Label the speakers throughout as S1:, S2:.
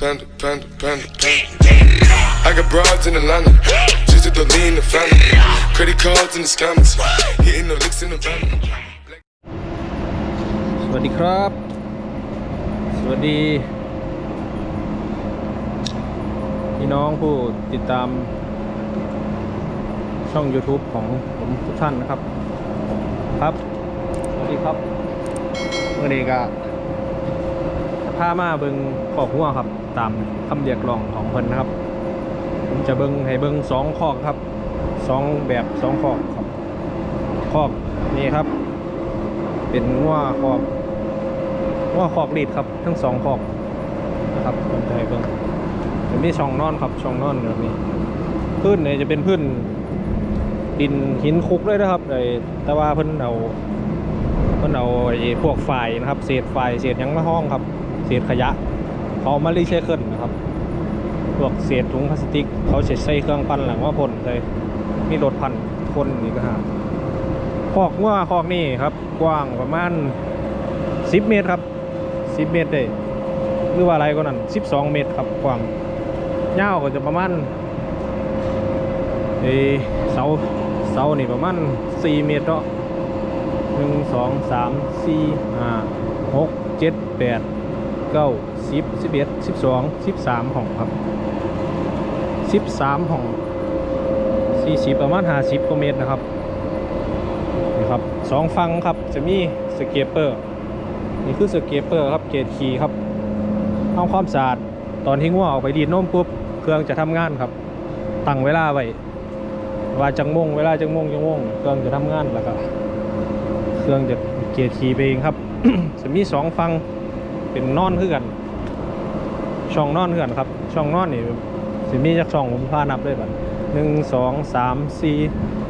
S1: panda, panda, panda, panda. I got broads in Atlanta, just to the lean the family. Credit cards in the scammers, hitting the licks in the van.
S2: สวัสดีครับ สวัสดี พี่น้องผู้ติดตาม ช่อง YouTube ของผมทุกท่านนะครับ ครับ สวัสดีครับเมื่อนี้ก็ พามาเบิงขอกหัวครับ ตามคำเรียกร้องของเพิ่นนะครับ ผมจะเบิงให้เบิงสองขอกครับสองแบบสองขอกครับขอกนี่ครับ เป็นงัวขอกว่าขอกรีดครับ ทั้งสองขอกนะครับผมจะให้เบิงจะมีช่องนอนครับช่องนอนแบบนี้พื้นเนี่ยจะเป็นพื้นดินหินคลุกเลยนะครับไอ้แต่ว่าเพิ่นเอาเพิ่นเอาไอ้พวกไฟนะครับ เศษไฟเศษยังมาห้องครับ ศษขยะ เขาเอามารีไซเคิลนะครับพวกเศษถุงพลาสติก เขาเศษใส่เครื่องปั้นหลังว่าพ่นใส่มีรถพันคนนี่ก็หาคอกว่าคอกนี่ครับ กว้างประมาณ 10 เมตรครับ 10 เมตรได้หรือว่าอะไรก็นั่น 12 เมตรครับกว้างยาวก็จะประมาณเออเสาเสานี่ประมาณ 4 เมตรเนาะ 1 2 3 4 5 6 7 8 9 10 11 12 13ห้องครับ13ห้อง40ประมาณ50กว่าเมตรนะครับนี่ครับสองฟังครับจะมีสเกปเปอร์นี่คือสเกปเปอร์ครับเกตคีย์ครับทำความสะอาดตอนที่ง่วออกไปดีดนมปุ๊บเครื่องจะทำงานครับตั้งเวลาไว้ว่าจังมงเวลาจังมงจังมงเครื่องจะทำงานแล้วก็เครื่องจะเกตคีย์ไปเองครับ จะมีสองฟัง เป็นนอนคือกันช่องนอนคือกันครับ ช่องนอนนี่จะมีจากช่องผมพานับด้วยบัดหนึ่งสองสามสี่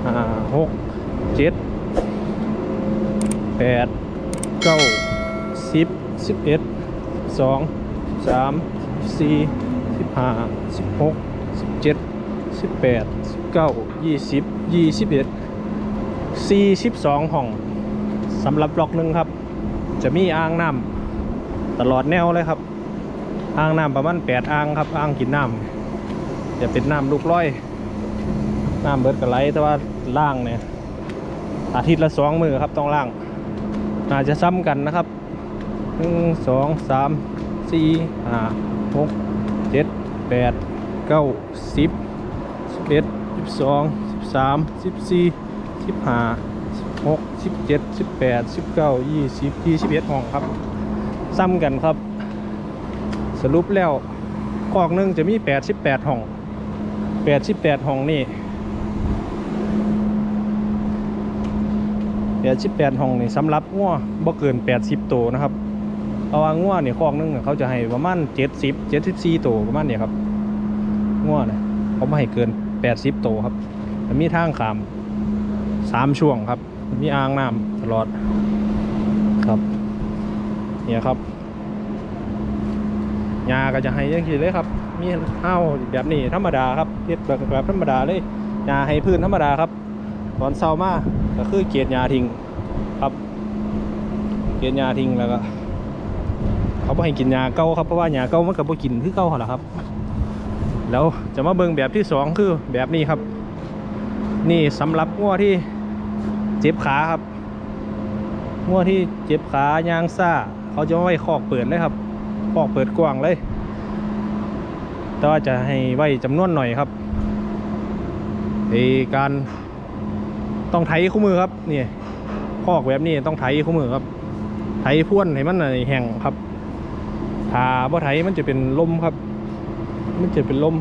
S2: ห้าหกเจ็ดแปดเก้าสิบสิบเอ็ดสองสามสี่สิบห้าสิบหกสิบเจ็ดสิบแปดสิบเก้ายี่สิบยี่สิบเอ็ดสี่สิบสองห้องสำหรับล็อกหนึ่งครับ จะมีอ่างน้ำ ตลอดแนวเลยครับ อ่างน้ำประมาณแปดอ่างครับ อ่างกินน้ำจะเป็นน้ำลูกร้อย น้ำเบิดกับไหลแต่ว่าล่างเนี่ย อาทิตย์ละสองมือครับต้องล่างอาจจะซ้ำกันนะครับหนึ่งสองสามสี่ห้าหกเจ็ดแปดเก้าสิบสิบเอ็ดสิบสองสิบสามสิบสี่สิบห้าสิบหกสิบเจ็ดสิบแปดสิบเก้ายี่สิบยี่สิบเอ็ดห้องครับ ซ้ำกันครับ สรุปแล้วกอกหนึ่งจะมีแปดสิบแปดห้องแปดสิบแปดห้องนี่แปดสิบแปดห้องนี่สำหรับงัวบ่เกินแปดสิบตัวนะครับเพราะว่างัวนี่คอกหนึงน่ะเขาจะให้ประมาณเจ็ดสิบเจ็ดสิบสี่ตัวประมาณเนี่ยครับงัวเนี่ยเขาไม่ให้เกินแปดสิบตัวครับมีทางขามสามช่วงครับ มีอ่างน้ำตลอด เนี่ยครับยาก็จะให้ยังทีเลยครับ มีข้าวแบบนี้ธรรมดาครับเฮ็ดแบแบบธรรมดาเลยยาให้พื้นธรรมดาครับ ตอนเช้ามาก็คือเกียรยาทิ้งครับเกียรยาทิ้งแล้วก็เขาบ่ให้กินยาเก่าครับเพราะว่ายาเก่ามันก็บ่กินคือเก่าหั่นล่ะครับ แล้วจะมาเบิ่งแบบที่สองคือแบบนี้ครับ นี่สำหรับงัวที่เจ็บขาครับงัวที่เจ็บขายางซ่า เขาจะไว้คอกเปิดเลยครับคอกเปิดกว้างเลย แต่ว่าจะให้ไว้จำนวนหน่อยครับในการต้องไถคู่มือครับนี่คอกแบบนี้ต้องไถคู่มือครับ ไถพ่วนให้มันน่ะแห้งครับถ้าบ่ไถมันจะเป็นลมครับ มันจะเป็นลม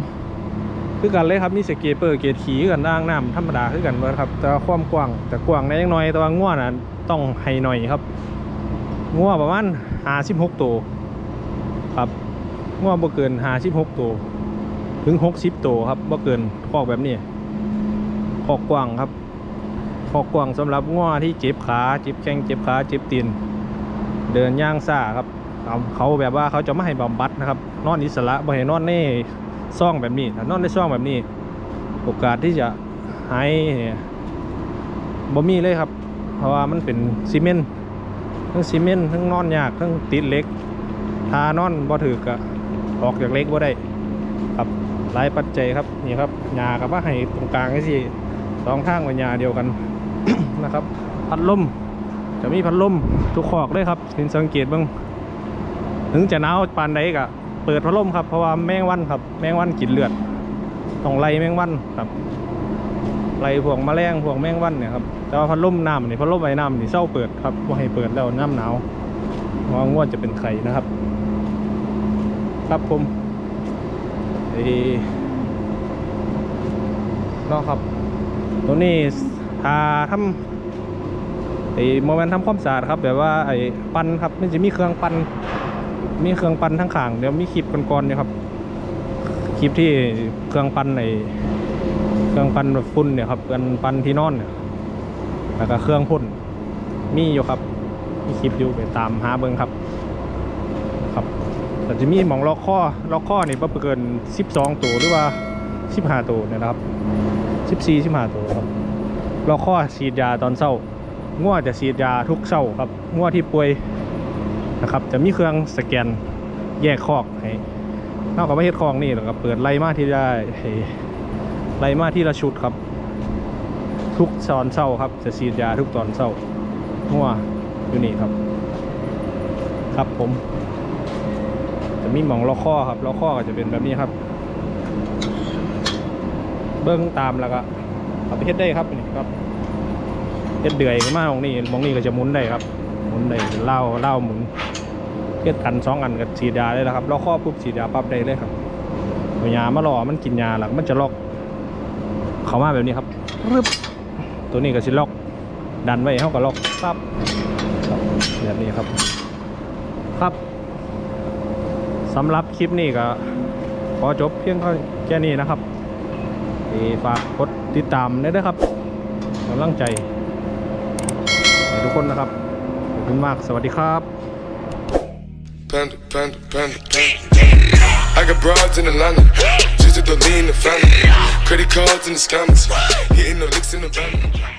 S2: คือกันเลยครับมีสเกเปอร์เกตขี่กันด่างน้ำธรรมดาคือกันเบิดครับแต่ว่าความกว้างแต่กว้างในยังน้อยแต่ว่าง่วน่ะต้องให้หน่อยครับ ง่วประมาณ 56ตัวครับง่วบ่เกิน56ตัวถึง60ตัวครับบ่เกินคอกแบบนี้คอกกว้างครับคอกกว้างสำหรับง้อที่เจ็บขาเจ็บแข้งเจ็บขาเจ็บตีนเดินย่างซ่าครับเขาแบบว่าเขาจะไม่ให้บำบัดนะครับ นอนอิสระบ่ให้นอนในซ่องแบบนี้ถ้านอนในซ่องแบบนี้ โอกาสที่จะหายเนี่ยบ่มีเลยครับ เพราะว่ามันเป็นซีเมนต์ ทั้งซีเมนต์ทั้งนอนยากทั้งติดเล็กทานอนบ่ถือกะออกจากเล็กบ่ได้ครับหลายปัจจัยครับนี่ครับหญ้ากับว่าให้ตรงกลางนี่สิสองทางเป็นหญ้าเดียวกันนะครับ พัดลมจะมีพัดลมทุกขอกเลยครับเห็นสังเกตบ้างถึงจะหนาวปานใดก็เปิดพัดลมครับเพราะว่าแมงวันครับ แมงวันกินเลือดต้องไล่แมงวันครับ ไล่พวกแมลงพวกแมงวันเนี่ยครับแต่ว่าพัดลมน้ำนี่พัดลมไอ้น้ำนี่เศร้าเปิดครับว่าให้เปิดแล้วน้ำหนาวเพราะว่างวดจะเป็นไข่นะครับ ครับผมเอนาะครับตัวนี้ทาทำไอ้โมเมนต์ทำความสะอาดครับแบบว่าไอ้ปั้นครับมันจะมีเครื่องปั้นมีเครื่องปั้นทั้งขางเดี๋ยวมีคลิปก่อนๆเนี่ยครับคลิปที่เครื่องปั้นไอ้ เครื่องปั้นแบบฝุ่นเนี่ยครับกันปั้นที่นอนเนี่ยแล้วก็เครื่องพ่นมีอยู่ครับมีคลิปอยู่ไปตามหาเบิ้งครับ ครับแต่จะมีหมองล็อกข้อล็อกข้อนี่บ่เกิน 12 ตัวหรือว่า 15 ตัวเนี่ยนะครับ14 15ตัวครับล็อกข้อฉีดยาตอนเช้าง่วจะฉีดยาทุกเช้าครับง่วที่ป่วยนะครับ จะมีเครื่องสแกนแยกคอกให้นอกจากว่เฮ็ดคอกนี่แล้วก็เปิดไล่มาที่ได้ ไล่มาที่ละชุดครับ ทุกตอนเช้าครับจะฉีดยาทุกตอนเช้าง่วอยู่นี่ครับ ครับผม จะมีหมองล็อกข้อครับล็อกข้อก็จะเป็นแบบนี้ครับ เบิ้งตามแล้วก็เอาไปเฮ็ดได้ครับนี่ครับเฮ็ดเดือยมาตรงนี้มองนี้ก็จะหมุนได้ครับหมุนได้เล่าเล่าหมุนเฮ็ดกันสองอันกับฉีดยาได้แล้วครับล็อกข้อปุ๊บฉีดยาปั๊บได้เลยครับเอายามาหล่อมันกินยาหลักมันจะล็อก เข้ามาแบบนี้ครับรึบตัวนี้ก็สิล็อก ดันไว้เขาก็ล็อกปั๊บครับแบบนี้ครับ ครับสำหรับคลิปนี้ก็ขอจบเพียงแค่นี้นะครับฝากกดติดตามได้วยครับกำลังใจ ทุกคนนะครับ ขอบคุณมาก สวัสดีครับ
S1: Panda, panda, panda, panda. I got broads in Atlanta. To the lean family. Credit cards in the scammers. Hitting the licks in the van.